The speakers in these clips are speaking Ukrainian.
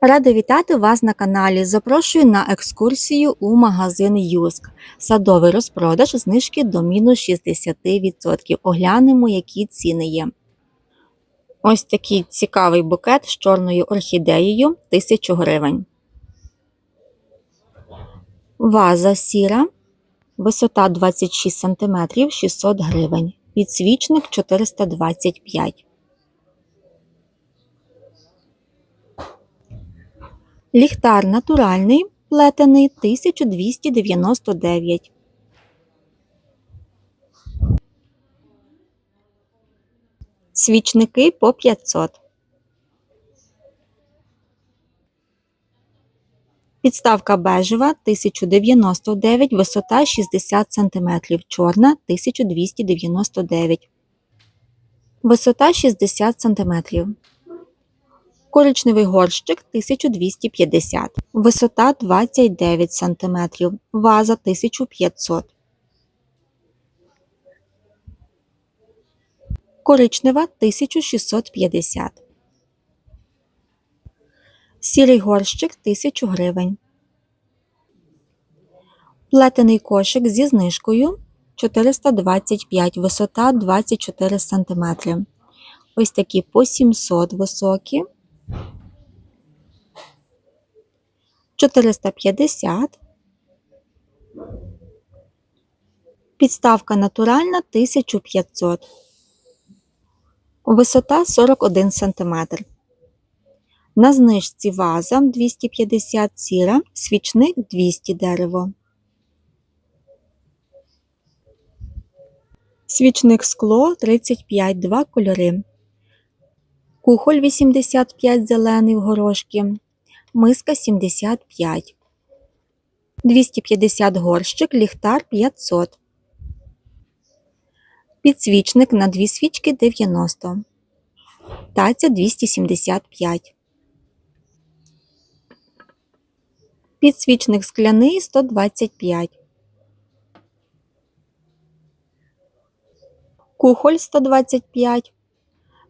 Рада вітати вас на каналі. Запрошую на екскурсію у магазин Юск. Садовий розпродаж знижки до мінус 60%. Оглянемо, які ціни є. Ось такий цікавий букет з чорною орхідеєю 1000 гривень. Ваза сіра. Висота 26 см 600 гривень. Підсвічник 425 Ліхтар натуральний, плетений 1299. Свічники по 500. Підставка бежева 1099, висота 60 см, чорна 1299. Висота 60 см. Коричневий горщик 1250, висота 29 см, ваза 1500. Коричнева 1650. Сірий горщик 1000 гривень. Плетений кошик зі знижкою 425, висота 24 см. Ось такі по 700 високі. 450. Підставка натуральна 1500. Висота 41 см. На знижці ваза 250 сіра, свічник 200 дерево. Свічник скло 35 два кольори. Кухоль 85 зелений в горошки миска 75, 250 горщик, ліхтар 500, підсвічник на дві свічки 90, таця 275, підсвічник скляний 125, кухоль 125,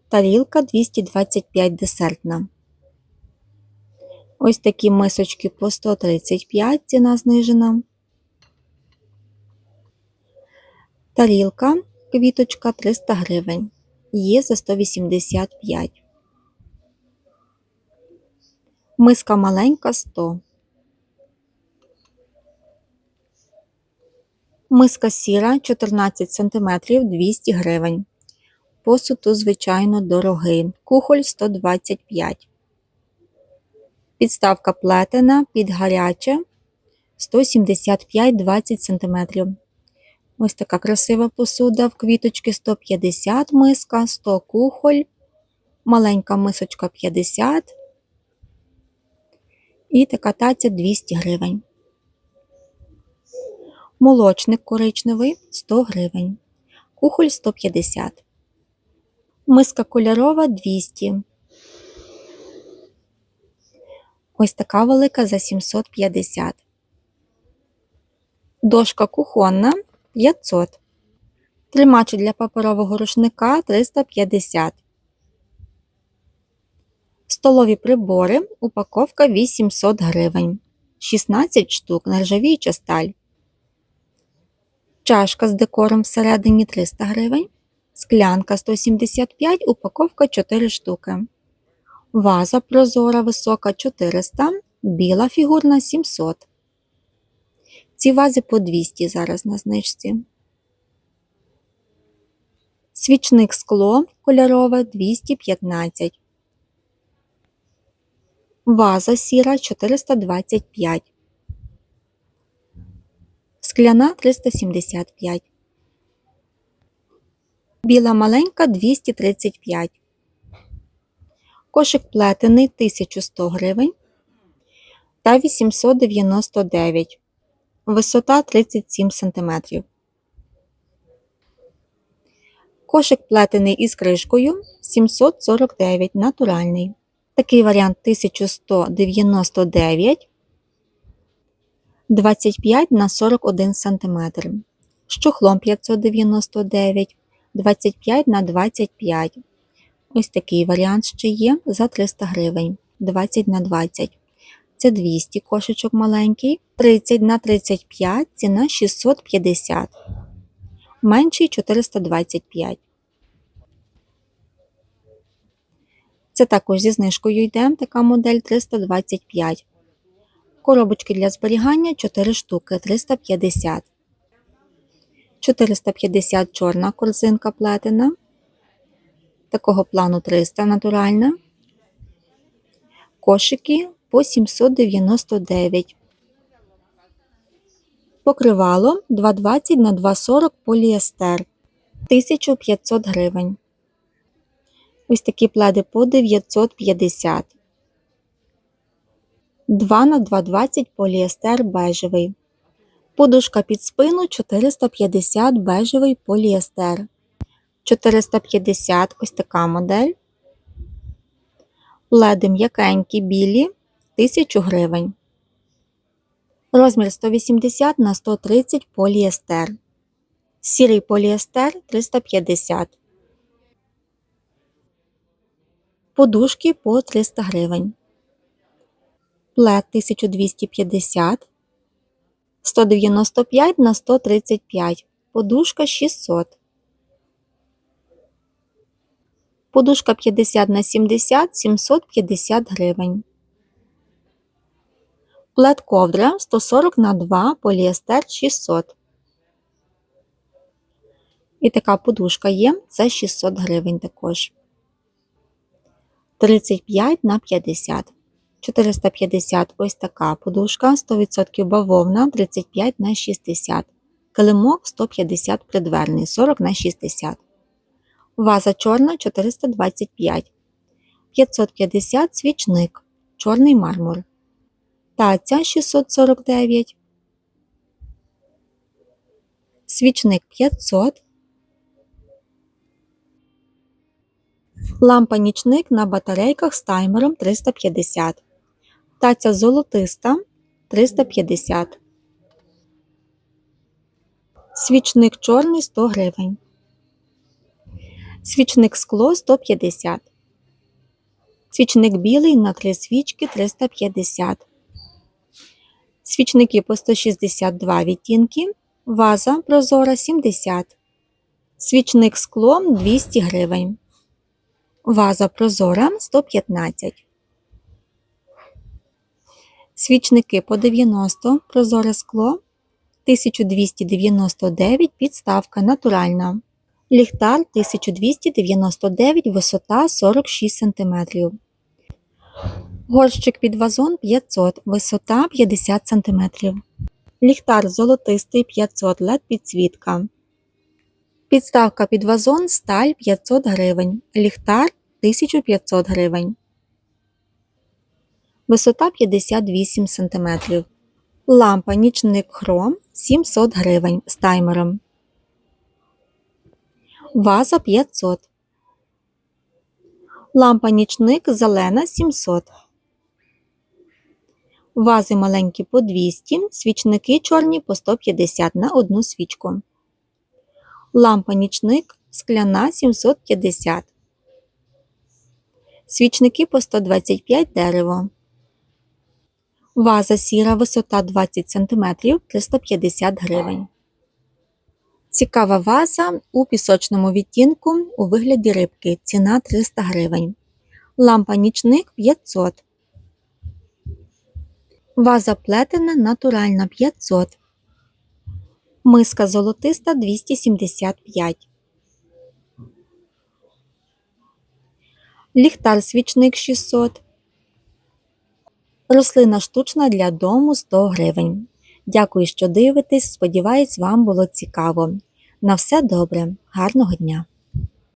тарілка 225 десертна. Ось такі мисочки по 135 ціна знижена. Тарілка, квіточка 300 гривень. Є за 185. Миска маленька 100. Миска сіра 14 см 200 гривень. Посуд, звичайно, дорогий. Кухоль 125 Підставка плетена під гаряче 175-20 см. Ось така красива посуда в квіточки 150 миска, 100 кухоль, маленька мисочка 50 і така таця 200 гривень. Молочник коричневий 100 гривень. Кухоль 150. Миска кольорова 200 Ось така велика за 750. Дошка кухонна 500. Тримач для паперового рушника 350. Столові прибори. Упаковка 800 гривень. 16 штук нержавіюча сталь. Чашка з декором всередині 300 гривень. Склянка 175, упаковка 4 штуки. Ваза прозора висока 400, біла фігурна 700. Ці вази по 200 зараз на знижці. Свічник скло кольорове 215. Ваза сіра 425. Скляна 375. Біла маленька 235. Кошик плетений 1100 гривень та 899. Висота 37 см. Кошик плетений із кришкою 749 натуральний. Такий варіант 1199 25 на 41 см. З чохлом 599 25 на 25 Ось такий варіант ще є за 300 гривень. 20 на 20. Це 200 кошечок маленький. 30 на 35 ціна 650. Менший 425. Це також зі знижкою йде така модель 325. Коробочки для зберігання 4 штуки 350. 450 чорна корзинка плетена. Такого плану 300 натуральна. Кошики по 799. Покривало 220 на 240 поліестер 1500 гривень. Ось такі пледи по 950. 2 на 220 поліестер бежевий. Подушка під спину 450 бежевий поліестер. 450 ось така модель. Пледи м'якенькі білі 1000 гривень. Розмір 180 на 130 поліестер. Сірий поліестер 350. Подушки по 300 гривень. Плед 1250. 195 на 135. Подушка 600. Подушка 50 на 70 750 гривень. Плед ковдра 140 на 2 поліестер 600. І така подушка є за 600 гривень також. 35 на 50. 450 ось така подушка, 100% бавовна 35 на 60. Килимок 150 придверний 40 на 60. Ваза чорна 425. 550 свічник. Чорний мармур. Таця 649. Свічник 500. Лампа нічник на батарейках з таймером 350. Таця золотиста 350. Свічник чорний 100 гривень. Свічник скло 150. Свічник білий на 3 свічки 350. Свічники по 162 відтінки. Ваза прозора 70. Свічник скло 200 гривень. Ваза прозора 115. Свічники по 90 прозоре скло 1299 підставка натуральна. Ліхтар 1299 висота 46 см. Горщик під вазон 500 висота 50 см. Ліхтар золотистий 500 LED підсвітка. Підставка під вазон сталь 500 гривень. Ліхтар 1500 гривень. Висота 58 см. Лампа нічник хром 700 гривень з таймером. Ваза 500. Лампа нічник зелена 700. Вази маленькі по 200, свічники чорні по 150 на одну свічку. Лампа нічник скляна 750. Свічники по 125 дерево. Ваза сіра висота 20 см 350 гривень. Цікава ваза у пісочному відтінку у вигляді рибки. Ціна 300 гривень. Лампа нічник 500. Ваза плетена натуральна 500. Миска золотиста 275. Ліхтар свічник 600. Рослина штучна для дому 100 гривень. Дякую, що дивитесь. Сподіваюсь, вам було цікаво. На все добре, гарного дня!